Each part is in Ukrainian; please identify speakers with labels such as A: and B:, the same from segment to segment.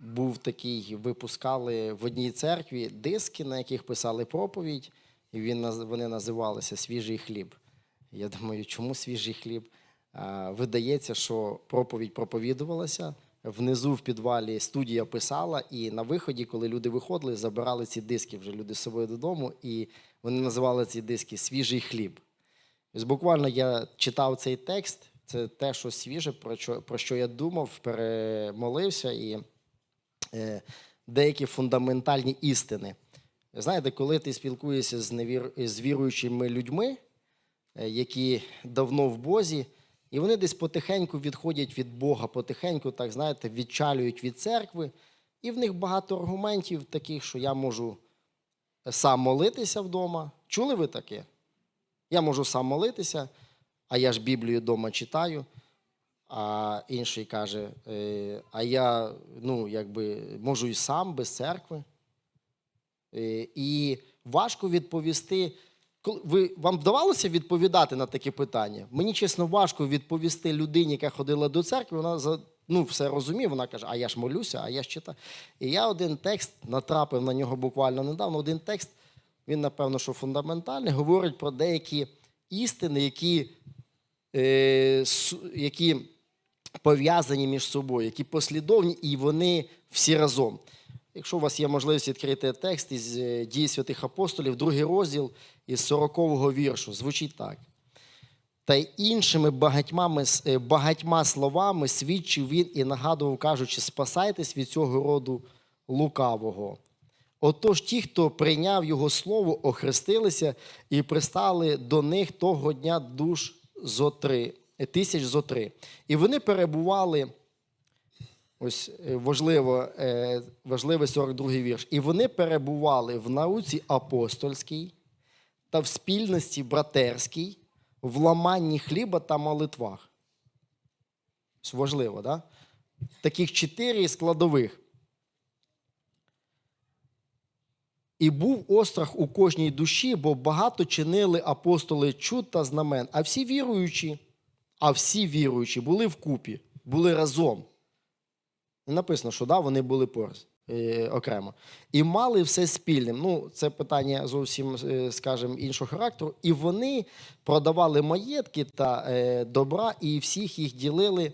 A: був такий, випускали в одній церкві диски, на яких писали проповідь, і він, вони називалися Свіжий хліб. Я думаю, чому свіжий хліб? Видається, що проповідь проповідувалася. Внизу в підвалі студія писала, і на виході, коли люди виходили, забирали ці диски вже люди з собою додому, і вони називали ці диски Свіжий хліб. Ось буквально я читав цей текст, це те, що свіже, про що, я думав, перемолився, і деякі фундаментальні істини. Знаєте, коли ти спілкуєшся з, невір... з віруючими людьми, е, які давно в Бозі, і вони десь потихеньку відходять від Бога, потихеньку, так знаєте, відчалюють від церкви, і в них багато аргументів таких, що я можу сам молитися вдома. Чули ви таке? Я можу сам молитися, а я ж Біблію вдома читаю. А інший каже, е, а я ну, якби, можу і сам без церкви. Е, І важко відповісти. Ви, вам вдавалося відповідати на такі питання? Мені чесно важко відповісти людині, яка ходила до церкви. Вона ну, все розуміє. Вона каже, а я ж молюся, а я ж читаю. І я один текст натрапив на нього буквально недавно. Один текст, він, напевно, що фундаментальний, говорить про деякі істини, які, е, які пов'язані між собою, які послідовні, і вони всі разом. Якщо у вас є можливість відкрити текст із е, дії святих апостолів, другий розділ із 40-го віршу, звучить так. Та й іншими багатьма, е, багатьма словами свідчив він і нагадував, кажучи, спасайтесь від цього роду лукавого. Отож, ті, хто прийняв його слово, охрестилися і пристали до них того дня душ зо три, тисяч зо три. І вони перебували, ось е, важливо, е, важливий 42-й вірш. І вони перебували в науці апостольській та в спільності братерській, в ламанні хліба та молитвах. Ось важливо, да? Таких чотири складових. І був острах у кожній душі, бо багато чинили апостоли чуд та знамен. А всі віруючі, а всі віруючі були вкупі, були разом. Написано, що да, вони були пораз, е, окремо. І мали все спільним. Ну, це питання зовсім, е, скажімо, іншого характеру. І вони продавали маєтки та е, добра, і всіх їх ділили,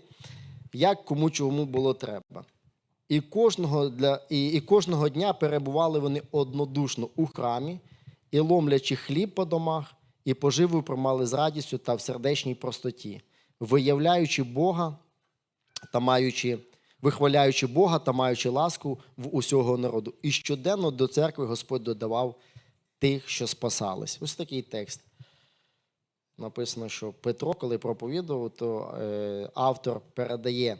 A: як кому чому було треба. І кожного, для, і, і кожного дня перебували вони однодушно у храмі, і ломлячи хліб по домах, і поживу приймали з радістю та в сердечній простоті, виявляючи Бога та маючи, вихваляючи Бога та маючи ласку в усього народу. І щоденно до церкви Господь додавав тих, що спасались. Ось такий текст. Написано, що Петро, коли проповідував, то е, автор передає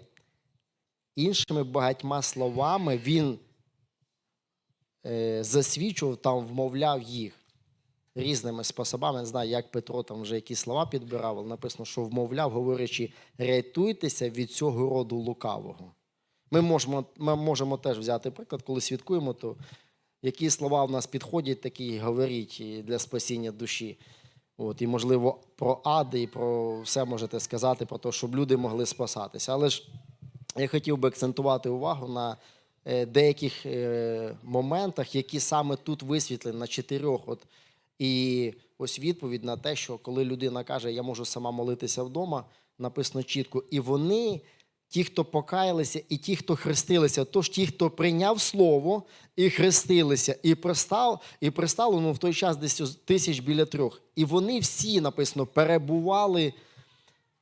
A: іншими багатьма словами, він е, засвідчував там, вмовляв їх різними способами. Не знаю, як Петро там вже які слова підбирав, але написано, що вмовляв, говорячи, рятуйтеся від цього роду лукавого. Ми можемо, ми можемо теж взяти приклад, коли свідкуємо, то які слова в нас підходять, такі говоріть для спасіння душі. От, і, можливо, про ади, і про все можете сказати, про те, щоб люди могли спасатися. Але ж я хотів би акцентувати увагу на е, деяких е, моментах, які саме тут висвітлені на чотирьох. От, і ось відповідь на те, що коли людина каже, я можу сама молитися вдома, написано чітко. І вони, ті, хто покаялися, і ті, хто хрестилися, тож ті, хто прийняв слово і хрестилися, і пристав, і пристало ну, в той час десь тисяч біля трьох. І вони всі, написано, перебували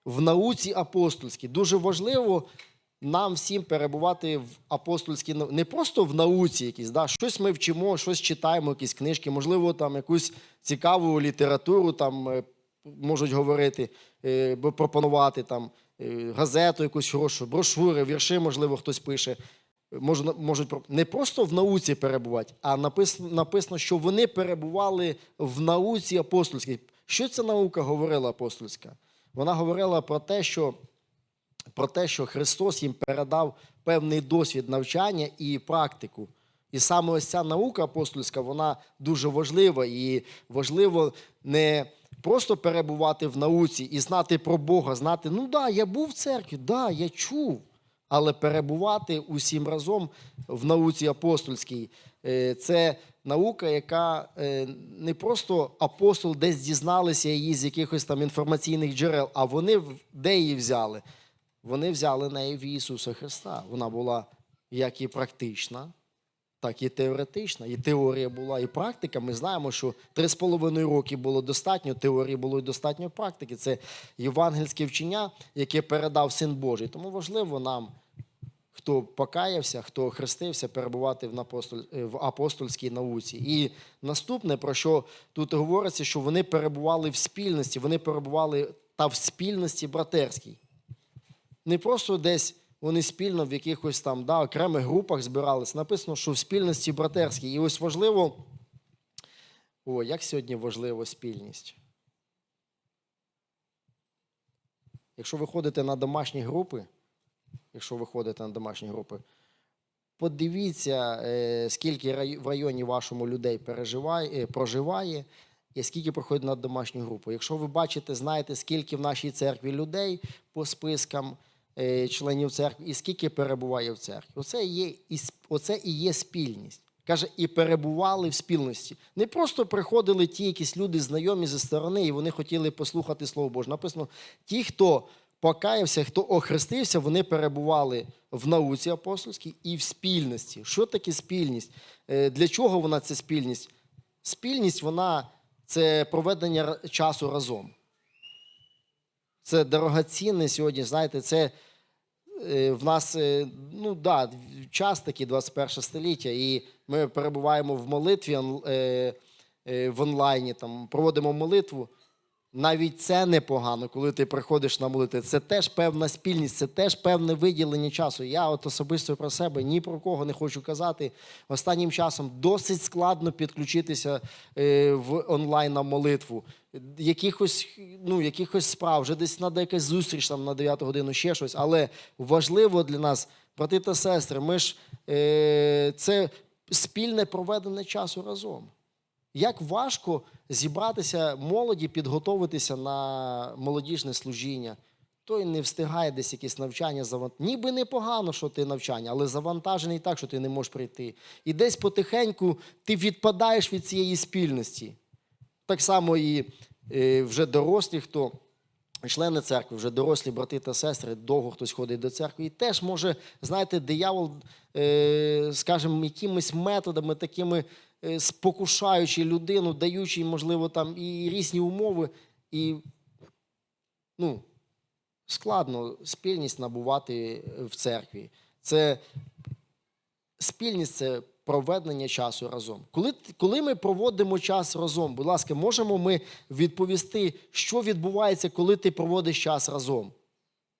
A: в науці апостольській. Дуже важливо нам всім перебувати в апостольській не просто в науці якійсь, да, щось ми вчимо, щось читаємо, якісь книжки, можливо, там якусь цікаву літературу там е, можуть говорити, е, пропонувати там е, газету, якусь хорошу, брошури, вірші, можливо, хтось пише. Можуть не просто в науці перебувати, а написано, написано, що вони перебували в науці апостольській. Що ця наука говорила апостольська? Вона говорила про те, що про те, що Христос їм передав певний досвід навчання і практику. І саме ось ця наука апостольська, вона дуже важлива. І важливо не просто перебувати в науці і знати про Бога, знати, ну да, я був в церкві, да, я чув. Але перебувати усім разом в науці апостольській е, це наука, яка е, не просто апостол десь дізналися її з якихось там інформаційних джерел, а вони де її взяли? Вони взяли неї в Ісуса Христа. Вона була як і практична, так і теоретична. І теорія була, і практика. Ми знаємо, що три з половиною роки було достатньо теорії, було і достатньо практики. Це євангельське вчення, яке передав Син Божий. Тому важливо нам, хто покаявся, хто хрестився, перебувати в, апостоль, е, в апостольській науці. І наступне, про що тут говориться, що вони перебували в спільності, вони перебували та в спільності братерській не просто десь вони спільно в якихось там да, окремих групах збиралися. Написано, що в спільності братерській. І ось важливо. О, як сьогодні важлива спільність. Якщо ви ходите на домашні групи, якщо ви ходите на домашні групи, подивіться, е, скільки в районі вашому людей переживає, е, проживає, і скільки проходить на домашню групу. Якщо ви бачите, знаєте, скільки в нашій церкві людей по спискам членів церкви, і скільки перебуває в церкві. Оце, є, оце і є спільність. Каже, і перебували в спільності. Не просто приходили ті якісь люди знайомі зі сторони, і вони хотіли послухати Слово Боже. Написано, ті, хто покаявся, хто охрестився, вони перебували в науці апостольській і в спільності. Що таке спільність? Е, Для чого вона ця спільність? Спільність вона це проведення часу разом. Це дорогоцінне сьогодні, знаєте, це е, в нас е, ну, да, час такий 21 століття, і ми перебуваємо в молитві е, е, в онлайні, там, проводимо молитву. Навіть це непогано, коли ти приходиш на молитву. Це теж певна спільність, це теж певне виділення часу. Я от особисто про себе ні про кого не хочу казати. Останнім часом досить складно підключитися е, в онлайн на молитву. Якихось, ну, якихось справ, вже десь треба якась зустріч там на 9 годину, ще щось. Але важливо для нас, брати та сестри, ми ж е, це спільне проведення часу разом. Як важко зібратися молоді, підготовитися на молодіжне служіння. Той не встигає десь якесь навчання завантажити. Ніби непогано, що ти навчання, але завантажений так, що ти не можеш прийти. І десь потихеньку ти відпадаєш від цієї спільності. Так само і е, вже дорослі, хто члени церкви, вже дорослі брати та сестри, довго хтось ходить до церкви. І теж може, знаєте, диявол, е, скажімо, якимись методами, такими спокушаючи людину, даючи, можливо, там і різні умови, і ну, складно спільність набувати в церкві. Це спільність це проведення часу разом. Коли, коли ми проводимо час разом, будь ласка, можемо ми відповісти, що відбувається, коли ти проводиш час разом?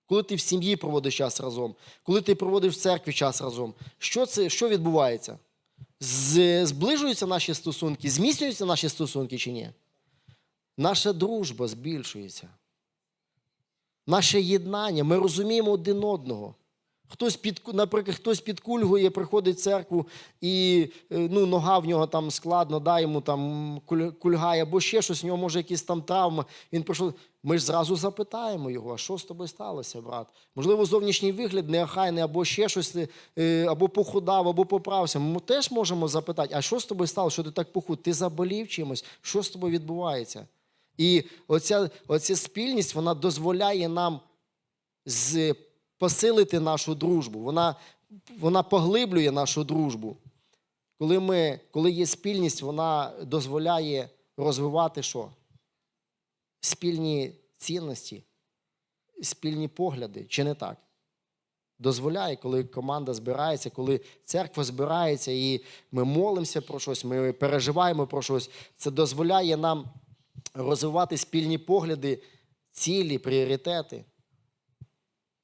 A: Коли ти в сім'ї проводиш час разом, коли ти проводиш в церкві час разом, що це що відбувається? Зближуються наші стосунки, зміцнюються наші стосунки чи ні? Наша дружба збільшується. Наше єднання, ми розуміємо один одного. Хтось під, наприклад, хтось підкульгує, приходить в церкву, і е, ну, нога в нього там складно, да, йому там кульгає, або ще щось, в нього може якісь там травма. Він прийшов. Ми ж зразу запитаємо його, а що з тобою сталося, брат? Можливо, зовнішній вигляд неохайний, або ще щось, е, або похудав, або поправся. Ми теж можемо запитати, а що з тобою сталося, що ти так похуд? Ти заболів чимось? Що з тобою відбувається? І оця, оця спільність вона дозволяє нам з, посилити нашу дружбу. Вона, вона поглиблює нашу дружбу. Коли, ми, коли є спільність, вона дозволяє розвивати що? Спільні цінності, спільні погляди, чи не так? Дозволяє, коли команда збирається, коли церква збирається і ми молимося про щось, ми переживаємо про щось. Це дозволяє нам розвивати спільні погляди, цілі, пріоритети.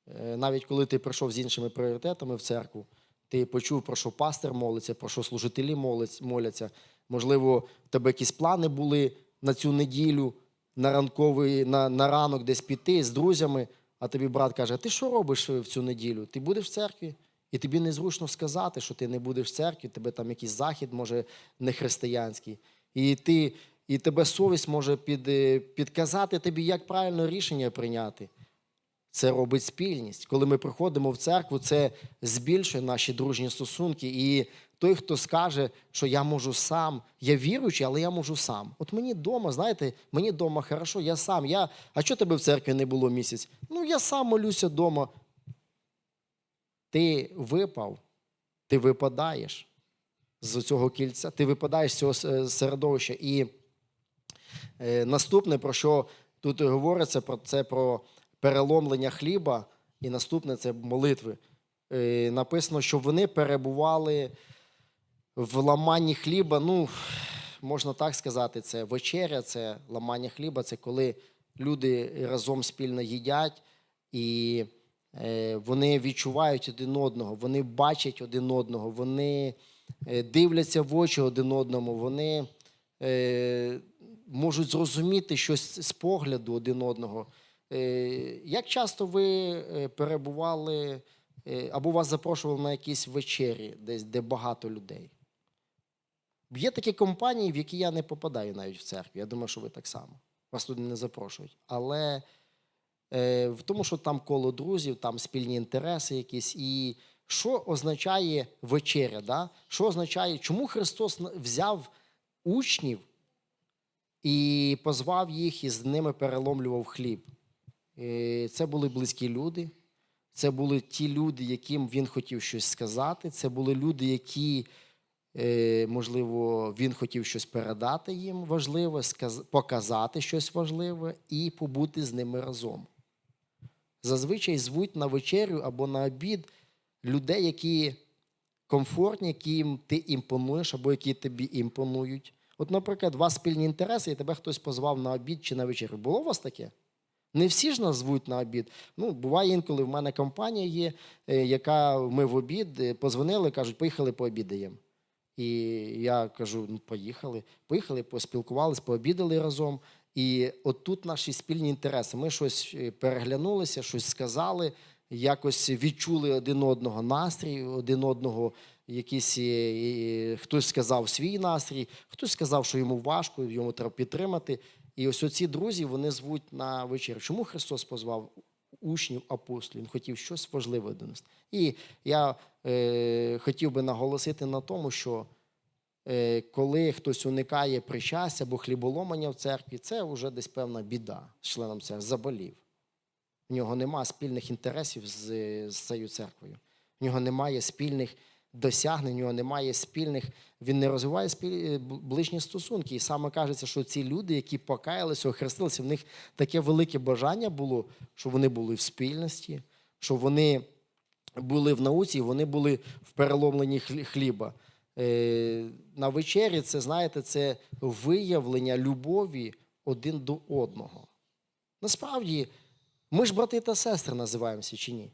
A: Е, Навіть коли ти прийшов з іншими пріоритетами в церкву, ти почув, про що пастир молиться, про що служителі моляться. Можливо, в тебе якісь плани були на цю неділю, на ранковий, на, на ранок десь піти з друзями, а тобі брат каже: а ти що робиш в цю неділю? Ти будеш в церкві? І тобі незручно сказати, що ти не будеш в церкві, тебе там якийсь захід, може, не християнський. І, ти, і тебе совість може під, е, підказати тобі, як правильно рішення прийняти. Це робить спільність. Коли ми приходимо в церкву, це збільшує наші дружні стосунки. І той, хто скаже, що я можу сам, я віруючий, але я можу сам. От мені вдома, знаєте, мені вдома хорошо, я сам. Я... А що тебе в церкві не було місяць? Ну, я сам молюся вдома. Ти випав, ти випадаєш з цього кільця, ти випадаєш з цього середовища. І е, наступне, про що тут говориться, про це про переломлення хліба, і наступне це молитви. Е, написано, що вони перебували в ламанні хліба. Ну, можна так сказати, це вечеря, це ламання хліба, це коли люди разом спільно їдять і е, вони відчувають один одного, вони бачать один одного, вони е, дивляться в очі один одному, вони можуть зрозуміти щось з погляду один одного. Е, Як часто ви е, перебували е, або вас запрошували на якісь вечері, десь де багато людей? Є такі компанії, в які я не попадаю навіть в церкві. Я думаю, що ви так само. Вас туди не запрошують. Але в тому, що там коло друзів, там спільні інтереси якісь. І що означає вечеря? Да? Що означає, чому Христос взяв учнів і позвав їх і з ними переломлював хліб? Е, Це були близькі люди. Це були ті люди, яким він хотів щось сказати. Це були люди, які, е, можливо, він хотів щось передати їм важливе, показати щось важливе і побути з ними разом. Зазвичай звуть на вечерю або на обід людей, які комфортні, яким ти імпонуєш, або які тобі імпонують. От, наприклад, у вас спільні інтереси, і тебе хтось позвав на обід чи на вечерю. Було у вас таке? Не всі ж нас звуть на обід. Ну, буває інколи в мене компанія є, е, яка ми в обід е, позвонили, кажуть, поїхали пообідаємо. І я кажу: ну, поїхали. Поїхали, поспілкувалися, пообідали разом. І от тут наші спільні інтереси. Ми щось е, переглянулися, щось сказали, якось відчули один одного настрій, один одного якийсь, е, хтось сказав свій настрій, хтось сказав, що йому важко, йому треба підтримати. І ось оці друзі вони звуть на вечерю. Чому Христос позвав учнів апостолів? Він хотів щось важливе донести. І я е, хотів би наголосити на тому, що е, коли хтось уникає причастя або хліболомання в церкві, це вже десь певна біда з членом церкви, заболів. В нього нема спільних інтересів з, з цією церквою. В нього немає спільних досягнень, в нього немає спільних, він не розвиває спіль, е, ближні стосунки. І саме кажеться, що ці люди, які покаялися, охрестилися, в них таке велике бажання було, що вони були в спільності, що вони були в науці, вони були в переломленні хліба. Е, на вечері це, знаєте, це виявлення любові один до одного. Насправді, ми ж брати та сестри називаємося чи ні?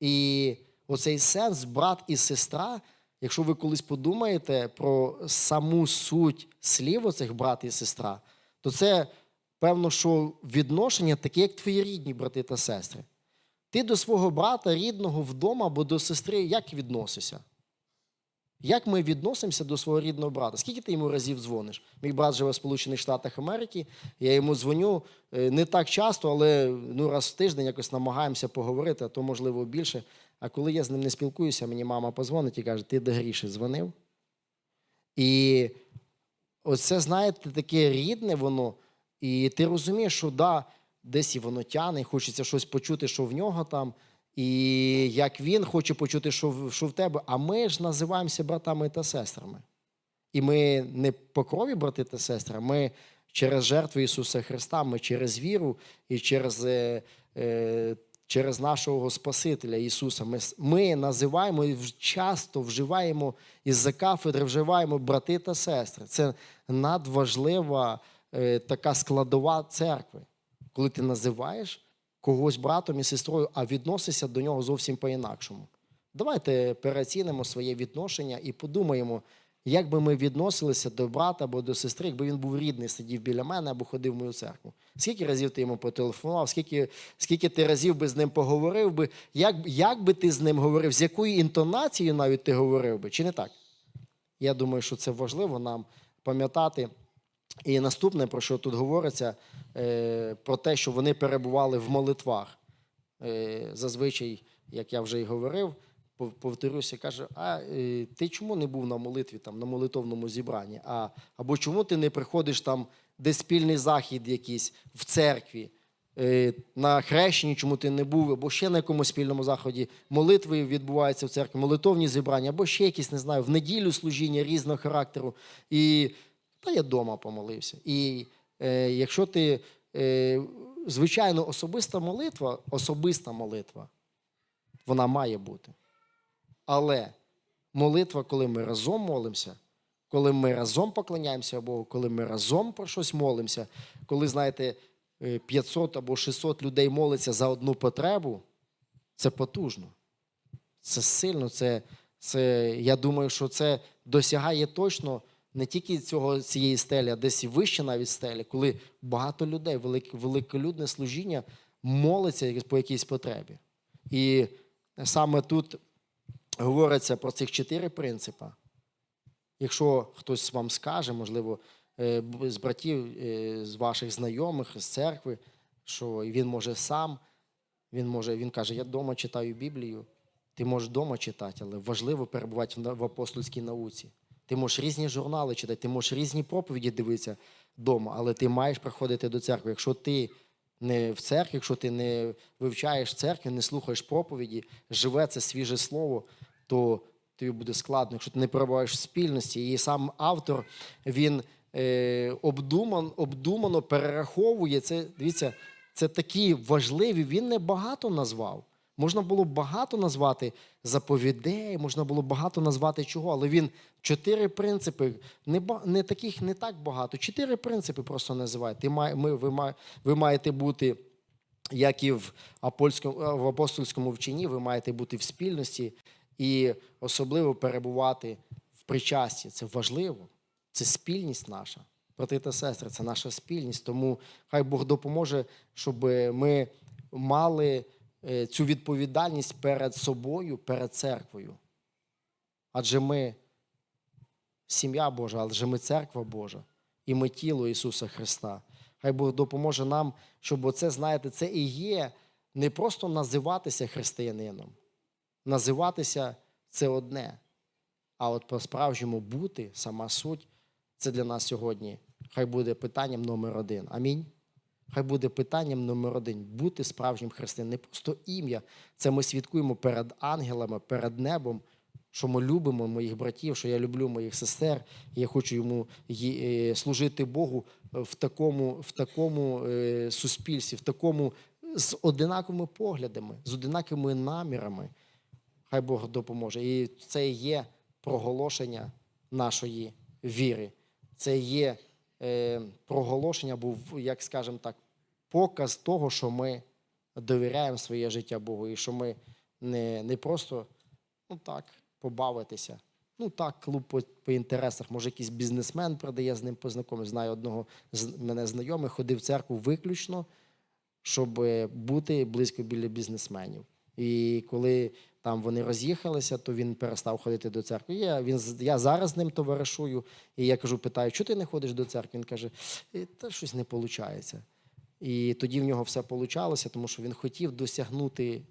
A: І оцей сенс, брат і сестра, якщо ви колись подумаєте про саму суть слів оцих брат і сестра, то це певно, що відношення таке, як твої рідні брати та сестри. Ти до свого брата рідного вдома або до сестри як відносишся? Як ми відносимося до свого рідного брата? Скільки ти йому разів дзвониш? Мій брат живе в Сполучених Штатах Америки. Я йому дзвоню е, не так часто, але ну, раз в тиждень якось намагаємося поговорити, а то, можливо, більше. А коли я з ним не спілкуюся, мені мама позвонить і каже: ти до Гріші дзвонив? І оце, знаєте, таке рідне воно, і ти розумієш, що да, десь і воно тяне, і хочеться щось почути, що в нього там, і як він хоче почути, що в, що в тебе. А ми ж називаємося братами та сестрами. І ми не по крові брати та сестри, ми через жертву Ісуса Христа, ми через віру і через, е, е, через нашого Спасителя Ісуса. Ми, ми називаємо і часто вживаємо із-за кафедри, вживаємо брати та сестри. Це надважлива е, така складова церкви, коли ти називаєш когось братом і сестрою, а відносишся до нього зовсім по-інакшому. Давайте переоцінимо своє відношення і подумаємо, як би ми відносилися до брата або до сестри, якби він був рідний, сидів біля мене або ходив в мою церкву. Скільки разів ти йому потелефонував, скільки, скільки ти разів би з ним поговорив би, як, як би ти з ним говорив, з якою інтонацією навіть ти говорив би, чи не так? Я думаю, що це важливо нам пам'ятати І наступне, про що тут говориться, е, про те, що вони перебували в молитвах. Е, Зазвичай, як я вже й говорив, повторюся, каже: а е, ти чому не був на молитві, там, на молитовному зібранні? А, або чому ти не приходиш там, де спільний захід якийсь в церкві? Е, На хрещенні, чому ти не був, або ще на якомусь спільному заході молитви відбуваються в церкві, молитовні зібрання, або ще якісь, не знаю, в неділю служіння різного характеру. І та я вдома помолився. І е, якщо ти, е, звичайно, особиста молитва, особиста молитва, вона має бути. Але молитва, коли ми разом молимося, коли ми разом поклоняємося Богу, коли ми разом про щось молимося, коли, знаєте, е, 500 або 600 людей молиться за одну потребу, це потужно. Це сильно. Це, це, я думаю, що це досягає точно не тільки цього, цієї стелі, а десь і вище навіть стелі, коли багато людей, велике, великолюдне служіння молиться по якійсь потребі. І саме тут говориться про цих чотири принципи. Якщо хтось вам скаже, можливо, е, з братів, е, з ваших знайомих, з церкви, що він може сам, він може, він каже, я вдома читаю Біблію. Ти можеш вдома читати, але важливо перебувати в апостольській науці. Ти можеш різні журнали читати, ти можеш різні проповіді дивитися вдома, але ти маєш приходити до церкви. Якщо ти не в церкві, якщо ти не вивчаєш церкві, не слухаєш проповіді, живе це свіже слово, то тобі буде складно, якщо ти не перебуваєш в спільності. І сам автор він е, обдуман, обдумано перераховує це. Дивіться, це такі важливі. Він не багато назвав. Можна було багато назвати заповідей, можна було багато назвати чого, але він чотири принципи, не, не таких не так багато. Чотири принципи просто називає. Ти має, ми, ви, має, ви маєте бути, як і в, апостольському вченні, ви маєте бути в спільності і особливо перебувати в причасті. Це важливо. Це спільність наша. Брати та сестри, це наша спільність. Тому хай Бог допоможе, щоб ми мали е, цю відповідальність перед собою, перед церквою. Адже ми сім'я Божа, адже ми церква Божа, і ми тіло Ісуса Христа. Хай Бог допоможе нам, щоб оце, знаєте, це і є не просто називатися християнином. Називатися це одне. А от по-справжньому бути, сама суть, це для нас сьогодні. Хай буде питанням номер один. Амінь. Хай буде питанням номер один бути справжнім християнином. Не просто ім'я. Це ми свідкуємо перед ангелами, перед небом, що ми любимо моїх братів, що я люблю моїх сестер, я хочу йому е, служити Богу в такому, в такому е, суспільстві, в такому з одинаковими поглядами, з одинаковими намірами. Хай Бог допоможе. І це є проголошення нашої віри. Це є е, проголошення, був, як скажемо так, показ того, що ми довіряємо своє життя Богу, і що ми не, не просто ну так, побавитися. Ну так, клуб по, по інтересах. Може, якийсь бізнесмен продає з ним познайомитися. Знаю одного з мене знайомих, ходив в церкву виключно, щоб бути близько біля бізнесменів. І коли там вони роз'їхалися, то він перестав ходити до церкви. Я, він, я зараз з ним товаришую, і я кажу, питаю, чого ти не ходиш до церкви? Він каже, «Е, та щось не виходить. І тоді в нього все вийшло, тому що він хотів досягнути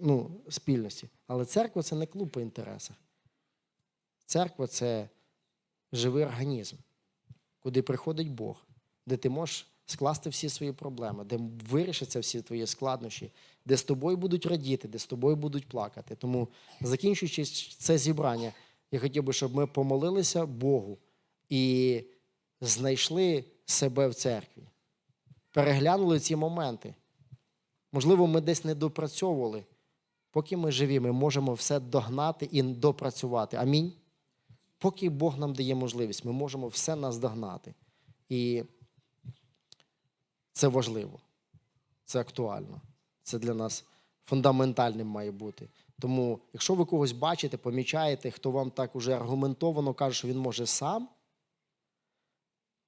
A: ну, спільності. Але церква це не клуб по інтересах. Церква це живий організм, куди приходить Бог, де ти можеш скласти всі свої проблеми, де вирішаться всі твої складнощі, де з тобою будуть радіти, де з тобою будуть плакати. Тому, закінчуючи це зібрання, я хотів би, щоб ми помолилися Богу і знайшли себе в церкві, переглянули ці моменти. Можливо, ми десь не допрацьовували. Поки ми живі, ми можемо все догнати і допрацювати. Амінь. Поки Бог нам дає можливість, ми можемо все наздогнати. І це важливо, це актуально. Це для нас фундаментальним має бути. Тому, якщо ви когось бачите, помічаєте, хто вам так уже аргументовано каже, що він може сам,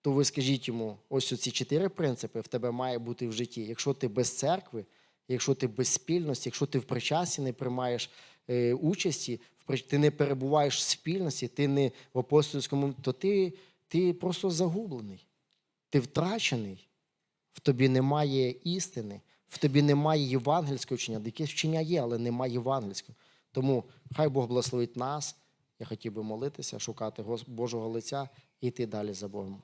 A: то ви скажіть йому: ось ці чотири принципи в тебе має бути в житті. Якщо ти без церкви, якщо ти без спільності, якщо ти в причасті не приймаєш е, участі, ти не перебуваєш в спільності, ти не в апостольському, то ти, ти просто загублений. ти втрачений, в тобі немає істини, в тобі немає євангельського вчення. Якесь вчення є, але немає євангельського. Тому хай Бог благословить нас. Я хотів би молитися, шукати Божого лиця і йти далі за Богом.